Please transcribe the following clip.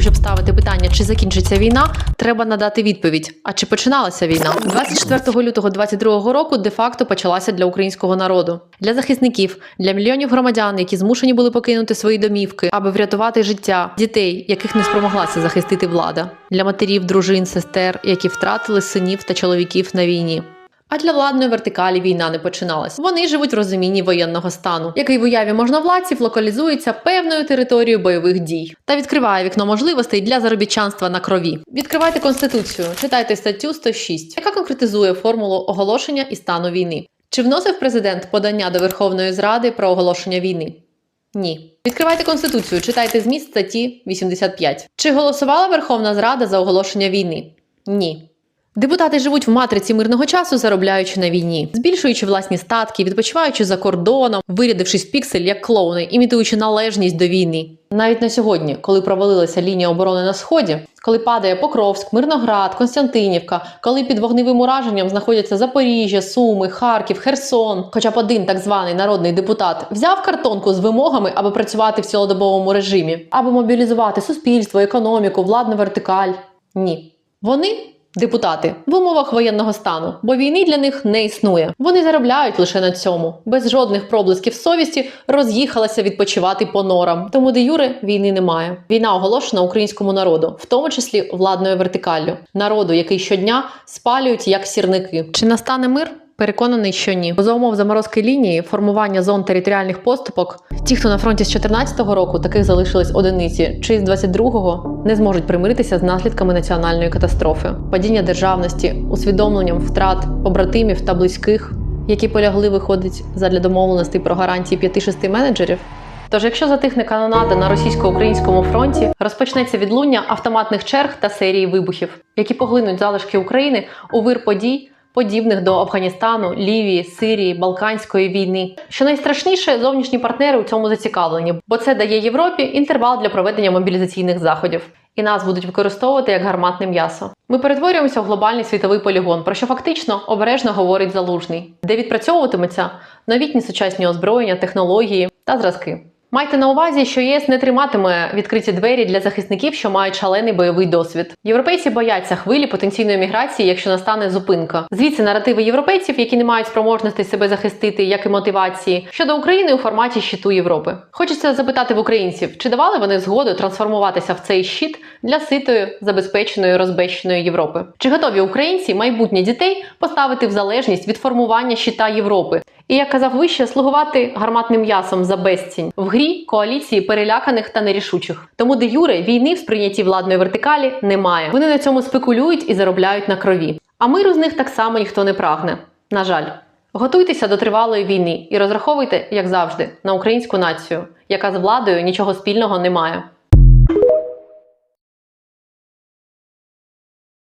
щоб ставити питання, чи закінчиться війна, треба надати відповідь. А чи починалася війна? 24 лютого 22 року де-факто почалася для українського народу, для захисників, для мільйонів громадян, які змушені були покинути свої домівки, аби врятувати життя дітей, яких не спромоглася захистити влада, для матерів, дружин, сестер, які втратили синів та чоловіків на війні. А для владної вертикалі війна не починалась. Вони живуть в розумінні воєнного стану, який в уяві можновладців локалізується певною територією бойових дій та відкриває вікно можливостей для заробітчанства на крові. Відкривайте конституцію, читайте статтю 106, яка конкретизує формулу оголошення і стану війни. Чи вносив президент подання до Верховної Зради про оголошення війни? Ні. Відкривайте конституцію, читайте зміст статті 85. Чи голосувала Верховна Зрада за оголошення війни? Ні. Депутати живуть в матриці мирного часу, заробляючи на війні, збільшуючи власні статки, відпочиваючи за кордоном, вирядившись в піксель як клоуни, імітуючи належність до війни. Навіть на сьогодні, коли провалилася лінія оборони на сході, коли падає Покровськ, Мирноград, Константинівка, коли під вогневим ураженням знаходяться Запоріжжя, Суми, Харків, Херсон, хоча б один так званий народний депутат взяв картонку з вимогами, аби працювати в цілодобовому режимі, аби мобілізувати суспільство, економіку, владну вертикаль. Ні. Вони Депутати в умовах воєнного стану, бо війни для них не існує. Вони заробляють лише на цьому, без жодних проблисків совісті роз'їхалася відпочивати по норам. Тому де юре війни немає. Війна оголошена українському народу, в тому числі владною вертикаллю, народу, який щодня спалюють як сірники. Чи настане мир? Переконаний, що ні. За умов заморозки лінії, формування зон територіальних поступок, ті, хто на фронті з 14-го року, таких залишились одиниці, чи з 22-го не зможуть примиритися з наслідками національної катастрофи, падіння державності, усвідомленням втрат побратимів та близьких, які полягли, виходить задля домовленостей про гарантії 5-6 менеджерів. Тож, якщо затихне канонада на російсько-українському фронті, розпочнеться відлуння автоматних черг та серії вибухів, які поглинуть залишки України у вир подій, подібних до Афганістану, Лівії, Сирії, Балканської війни. Що найстрашніше, зовнішні партнери у цьому зацікавлені, бо це дає Європі інтервал для проведення мобілізаційних заходів. І нас будуть використовувати як гарматне м'ясо. Ми перетворюємося в глобальний світовий полігон, про що фактично обережно говорить залужний, де відпрацьовуватимуться новітні сучасні озброєння, технології та зразки. Майте на увазі, що ЄС не триматиме відкриті двері для захисників, що мають шалений бойовий досвід. Європейці бояться хвилі потенційної міграції, якщо настане зупинка. Звідси наративи європейців, які не мають спроможності себе захистити, як і мотивації щодо України у форматі щиту Європи. Хочеться запитати в українців, чи давали вони згоду трансформуватися в цей щит для ситої, забезпеченої, розбещеної Європи? Чи готові українці майбутнє дітей поставити в залежність від формування щита Європи? І як казав вище, слугувати гарматним м'ясом за безцінь в грі коаліції переляканих та нерішучих. Тому де юре війни в сприйнятті владної вертикалі немає. Вони на цьому спекулюють і заробляють на крові. А миру з них так само ніхто не прагне. На жаль, готуйтеся до тривалої війни і розраховуйте, як завжди, на українську націю, яка з владою нічого спільного не має.